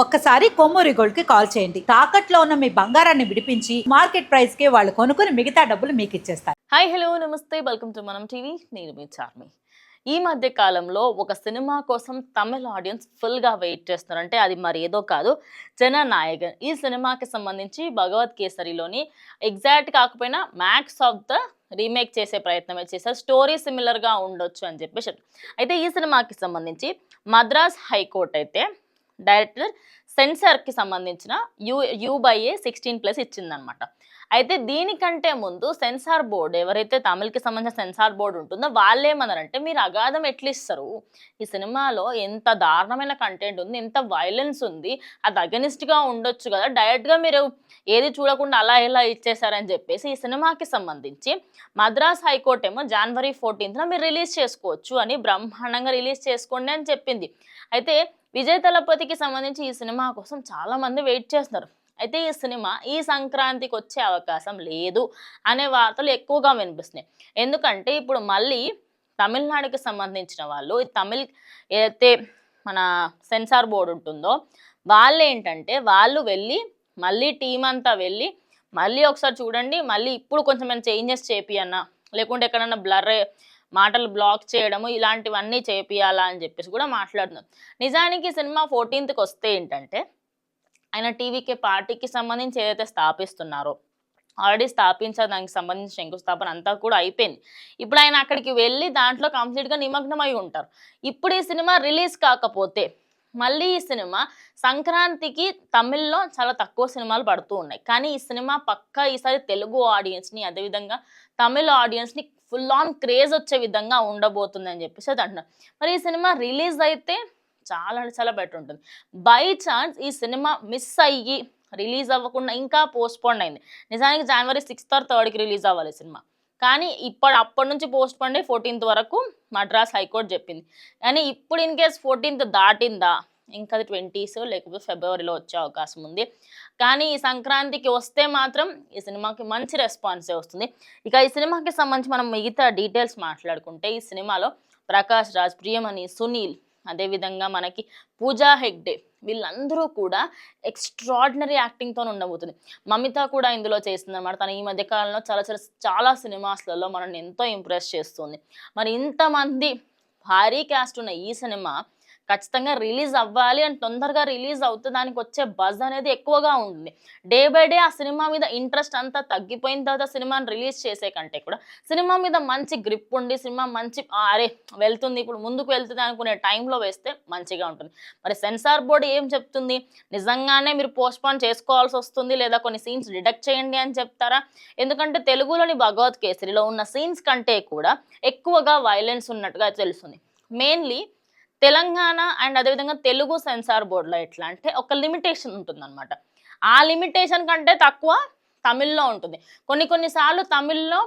ఒక్కసారి కొమ్మూరి గోల్డ్కి కాల్ చేయండి. తాకట్లో ఉన్న మీ బంగారాన్ని విడిపించి మార్కెట్ ప్రైస్కి వాళ్ళు కొనుక్కుని మిగతా డబ్బులు మీకు ఇచ్చేస్తారు. హాయ్ హలో నమస్తే. Welcome to Manam TV. నేను మీ చార్మి. ఈ మధ్య కాలంలో ఒక సినిమా కోసం తమిళ ఆడియన్స్ ఫుల్గా వెయిట్ చేస్తున్నారు. అంటే అది మరి ఏదో కాదు జననాయకన్. ఈ సినిమాకి సంబంధించి భగవత్ కేసరిలోని ఎగ్జాక్ట్ కాకపోయినా మ్యాక్స్ ఆఫ్ ద రీమేక్ చేసే ప్రయత్నమే చేశారు. స్టోరీ సిమిలర్గా ఉండొచ్చు అని చెప్పేసి. అయితే ఈ సినిమాకి సంబంధించి మద్రాస్ హైకోర్టు అయితే డైరెక్టర్ సెన్సార్కి సంబంధించిన U U by A sixteen plus ఇచ్చిందనమాట. అయితే దీనికంటే ముందు సెన్సార్ బోర్డు ఎవరైతే తమిళకి సంబంధించిన సెన్సార్ బోర్డు ఉంటుందో వాళ్ళేమన్నారంటే మీరు అగాధం ఎట్లా ఇస్తారు? ఈ సినిమాలో ఎంత దారుణమైన కంటెంట్ ఉంది ఎంత వైలెన్స్ ఉంది అది అగనిస్ట్గా ఉండొచ్చు కదా డైరెక్ట్గా మీరు ఏది చూడకుండా అలా ఇలా ఇచ్చేసారని చెప్పేసి ఈ సినిమాకి సంబంధించి మద్రాస్ హైకోర్టు ఏమో జనవరి ఫోర్టీన్త్న మీరు రిలీజ్ చేసుకోవచ్చు అని బ్రహ్మాండంగా రిలీజ్ చేసుకోండి అని చెప్పింది. అయితే విజయ్ తలపతికి సంబంధించి ఈ సినిమా కోసం చాలా మంది వెయిట్ చేస్తున్నారు. అయితే ఈ సినిమా ఈ సంక్రాంతికి వచ్చే అవకాశం లేదు అనే వార్తలు ఎక్కువగా వినిపిస్తున్నాయి. ఎందుకంటే ఇప్పుడు మళ్ళీ తమిళనాడుకి సంబంధించిన వాళ్ళు తమిళ్ ఏదైతే మన సెన్సార్ బోర్డు ఉంటుందో వాళ్ళు ఏంటంటే వాళ్ళు వెళ్ళి మళ్ళీ టీం అంతా వెళ్ళి మళ్ళీ ఒకసారి చూడండి మళ్ళీ ఇప్పుడు కొంచెం చేంజెస్ చేంజెస్ అన్న లేకుంటే ఎక్కడన్నా బ్లర్ మాటలు బ్లాక్ చేయడము ఇలాంటివన్నీ చేపియాలా అని చెప్పేసి కూడా మాట్లాడుతున్నారు. నిజానికి సినిమా ఫోర్టీన్త్కి వస్తే ఏంటంటే ఆయన టీవీకి పార్టీకి సంబంధించి ఏదైతే స్థాపిస్తున్నారో ఆల్రెడీ స్థాపించారు దానికి సంబంధించిన శంకుస్థాపన అంతా కూడా అయిపోయింది. ఇప్పుడు ఆయన అక్కడికి వెళ్ళి దాంట్లో కంప్లీట్గా నిమగ్నమై ఉంటారు. ఇప్పుడు ఈ సినిమా రిలీజ్ కాకపోతే మళ్ళీ ఈ సినిమా సంక్రాంతికి తమిళ్ళో చాలా తక్కువ సినిమాలు పడుతూ ఉన్నాయి. కానీ ఈ సినిమా పక్కా ఈసారి తెలుగు ఆడియన్స్ని అదేవిధంగా తమిళ ఆడియన్స్ని ఫుల్ ఆన్ క్రేజ్ వచ్చే విధంగా ఉండబోతుంది అని చెప్పేసి అది అంటున్నారు. మరి ఈ సినిమా రిలీజ్ అయితే చాలా అంటే చాలా బెటర్ ఉంటుంది. బై ఛాన్స్ ఈ సినిమా మిస్ అయ్యి రిలీజ్ అవ్వకుండా ఇంకా పోస్ట్పోండ్ అయింది. నిజానికి జనవరి సిక్స్త్ ఆర్ థర్డ్కి రిలీజ్ అవ్వాలి ఈ సినిమా. కానీ ఇప్పుడు అప్పటి నుంచి పోస్ట్ పండే ఫోర్టీన్త్ వరకు మద్రాస్ హైకోర్టు చెప్పింది. కానీ ఇప్పుడు ఇన్ కేస్ ఫోర్టీన్త్ దాటిందా ఇంకా అది ట్వంటీస్ లేకపోతే ఫిబ్రవరిలో వచ్చే అవకాశం ఉంది. కానీ ఈ సంక్రాంతికి వస్తే మాత్రం ఈ సినిమాకి మంచి రెస్పాన్సే వస్తుంది. ఇక ఈ సినిమాకి సంబంధించి మనం మిగతా డీటెయిల్స్ మాట్లాడుకుంటే ఈ సినిమాలో ప్రకాష్ రాజ్ ప్రియమణి సునీల్ అదేవిధంగా మనకి పూజా హెగ్డే వీళ్ళందరూ కూడా ఎక్స్ట్రాడినరీ యాక్టింగ్తో ఉండబోతుంది. మమిత కూడా ఇందులో చేస్తుంది అనమాట తను ఈ మధ్య కాలంలో చాలా చాలా చాలా సినిమాస్లలో మనల్ని ఎంతో ఇంప్రెస్ చేస్తుంది. మరి ఇంతమంది భారీ క్యాస్ట్ ఉన్న ఈ సినిమా ఖచ్చితంగా రిలీజ్ అవ్వాలి అని తొందరగా రిలీజ్ అవుతే దానికి వచ్చే బజ్ అనేది ఎక్కువగా ఉంటుంది. డే బై డే ఆ సినిమా మీద ఇంట్రెస్ట్ అంతా తగ్గిపోయిన తర్వాత సినిమాని రిలీజ్ చేసే కంటే కూడా సినిమా మీద మంచి గ్రిప్ ఉండి సినిమా మంచి అరే వెళ్తుంది ఇప్పుడు ముందుకు వెళ్తుంది అనుకునే టైంలో వేస్తే మంచిగా ఉంటుంది. మరి సెన్సార్ బోర్డు ఏం చెప్తుంది? నిజంగానే మీరు పోస్ట్పోన్ చేసుకోవాల్సి వస్తుంది లేదా కొన్ని సీన్స్ డిడక్ట్ చేయండి అని చెప్తారా? ఎందుకంటే తెలుగులోని భగవత్ కేసరిలో ఉన్న సీన్స్ కంటే కూడా ఎక్కువగా వైలెన్స్ ఉన్నట్టుగా తెలుస్తుంది. మెయిన్లీ తెలంగాణ అండ్ అదేవిధంగా తెలుగు సెన్సార్ బోర్డులో ఎట్లా అంటే ఒక లిమిటేషన్ ఉంటుందన్నమాట. ఆ లిమిటేషన్ కంటే తక్కువ తమిళ్ళో ఉంటుంది. కొన్ని కొన్నిసార్లు తమిళ్ళో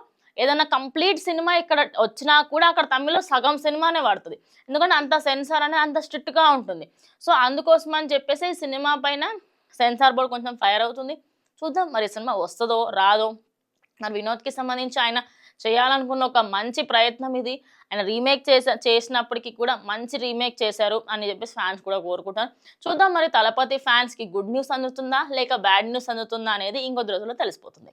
ఏదైనా కంప్లీట్ సినిమా ఇక్కడ వచ్చినా కూడా అక్కడ తమిళ్ళో సగం సినిమానే పడుతుంది. ఎందుకంటే అంత సెన్సార్ అనేది అంత స్ట్రిక్ట్గా ఉంటుంది. సో అందుకోసం అని చెప్పేసి ఈ సినిమా పైన సెన్సార్ బోర్డు కొంచెం ఫైర్ అవుతుంది. చూద్దాం మరి సినిమా వస్తుందో రాదో? మరి వినోద్కి సంబంధించి ఆయన చేయాలనుకున్న ఒక మంచి ప్రయత్నం ఇది. ఆయన రీమేక్ చేసా చేసినప్పటికీ కూడా మంచి రీమేక్ చేశారు అని చెప్పేసి ఫ్యాన్స్ కూడా కోరుకుంటారు. చూద్దాం మరి తలపతి ఫ్యాన్స్కి గుడ్ న్యూస్ అందుతుందా లేక బ్యాడ్ న్యూస్ అందుతుందా అనేది ఇంకొద్ది రోజుల్లో తెలిసిపోతుంది.